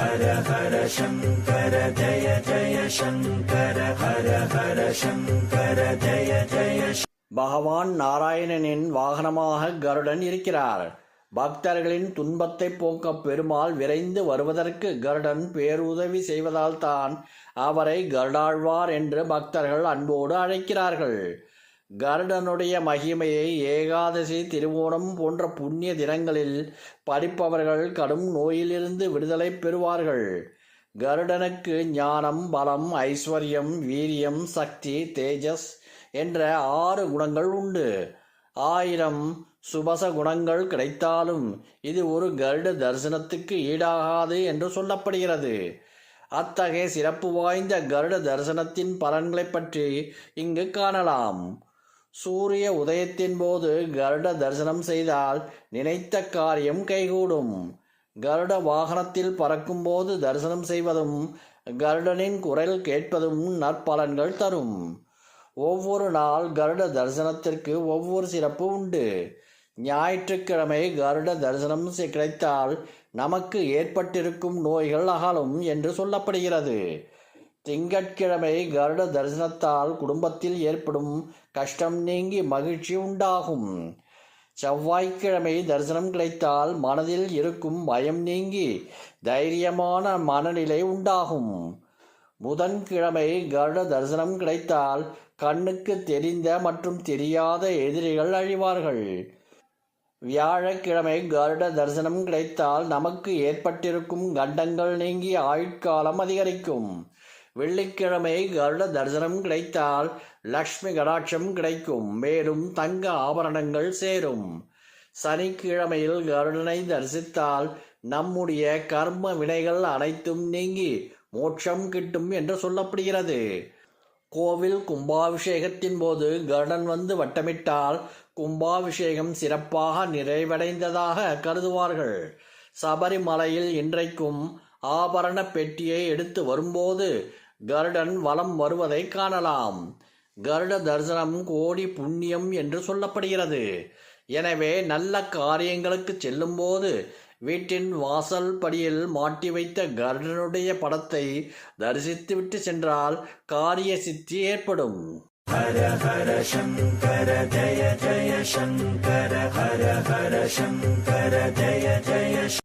ஹர ஹர சங்கர ஜய ஜய சங்கர ஹர ஹர சங்கர ஜய ஜய பகவான் நாராயணனின் வாகனமாக கருடன் இருக்கிறார். பக்தர்களின் துன்பத்தை போக்க பெருமாள் விரைந்து வருவதற்கு கருடன் பேருதவி செய்வதால் தான் அவரை கருடாழ்வார் என்று பக்தர்கள் அன்போடு அழைக்கிறார்கள். கருடனுடைய மகிமையை ஏகாதசி திருவோணம் போன்ற புண்ணிய தினங்களில் படிப்பவர்கள் கடும் நோயிலிருந்து விடுதலை பெறுவார்கள். கருடனுக்கு ஞானம் பலம் ஐஸ்வர்யம் வீரியம் சக்தி தேஜஸ் என்ற ஆறு குணங்கள் உண்டு. ஆயிரம் சுபச குணங்கள் கிடைத்தாலும் இது ஒரு கருட தரிசனத்துக்கு ஈடாகாது என்று சொல்லப்படுகிறது. அத்தகைய சிறப்பு வாய்ந்த கருட தரிசனத்தின் பலன்களைப் பற்றி இங்கு காணலாம். சூரிய உதயத்தின் போது கருட தரிசனம் செய்தால் நினைத்த காரியம் கைகூடும். கருட வாகனத்தில் பறக்கும்போது தரிசனம் செய்வதும் கருடனின் குரல் கேட்பதும் நற்பலன்கள் தரும். ஒவ்வொரு நாள் கருட தரிசனத்திற்கு ஒவ்வொரு சிறப்பு உண்டு. ஞாயிற்றுக்கிழமை கருட தரிசனம் கிடைத்தால் நமக்கு ஏற்பட்டிருக்கும் நோய்கள் அகலும் என்று சொல்லப்படுகிறது. திங்கட்கிழமை கருட தரிசனத்தால் குடும்பத்தில் ஏற்படும் கஷ்டம் நீங்கி மகிழ்ச்சி உண்டாகும். செவ்வாய்க்கிழமை தரிசனம் கிடைத்தால் மனதில் இருக்கும் பயம் நீங்கி தைரியமான மனநிலை உண்டாகும். புதன்கிழமை கருட தரிசனம் கிடைத்தால் கண்ணுக்கு தெரிந்த மற்றும் தெரியாத எதிரிகள் அழிவார்கள். வியாழக்கிழமை கருட தரிசனம் கிடைத்தால் நமக்கு ஏற்பட்டிருக்கும் கண்டங்கள் நீங்கி ஆயுட்காலம் அதிகரிக்கும். வெள்ளிக்கிழமை கருட தரிசனம் கிடைத்தால் லக்ஷ்மி கடாட்சம் கிடைக்கும். மேலும் தங்க ஆபரணங்கள் சேரும். சனிக்கிழமையில் கருடனை தரிசித்தால் நம்முடைய கர்ம வினைகள் அனைத்தும் நீங்கி மோட்சம் கிட்டும் என்று சொல்லப்படுகிறது. கோவில் கும்பாபிஷேகத்தின் போது கருடன் வந்து வட்டமிட்டால் கும்பாபிஷேகம் சிறப்பாக நிறைவடைந்ததாக கருதுவார்கள். சபரிமலையில் இன்றைக்கும் ஆபரண பெட்டியை எடுத்து வரும்போது கருடன் வலம் வருவதை காணலாம். கருட தரிசனம் கோடி புண்ணியம் என்று சொல்லப்படுகிறது. எனவே நல்ல காரியங்களுக்கு செல்லும்போது வீட்டின் வாசல் படியில் மாட்டி வைத்த கருடனுடைய படத்தை தரிசித்துவிட்டு சென்றால் காரிய சித்தி ஏற்படும். ஹர ஹர சங்கர ஜய ஜய சங்கர ஹர ஹர சங்கர ஜய ஜய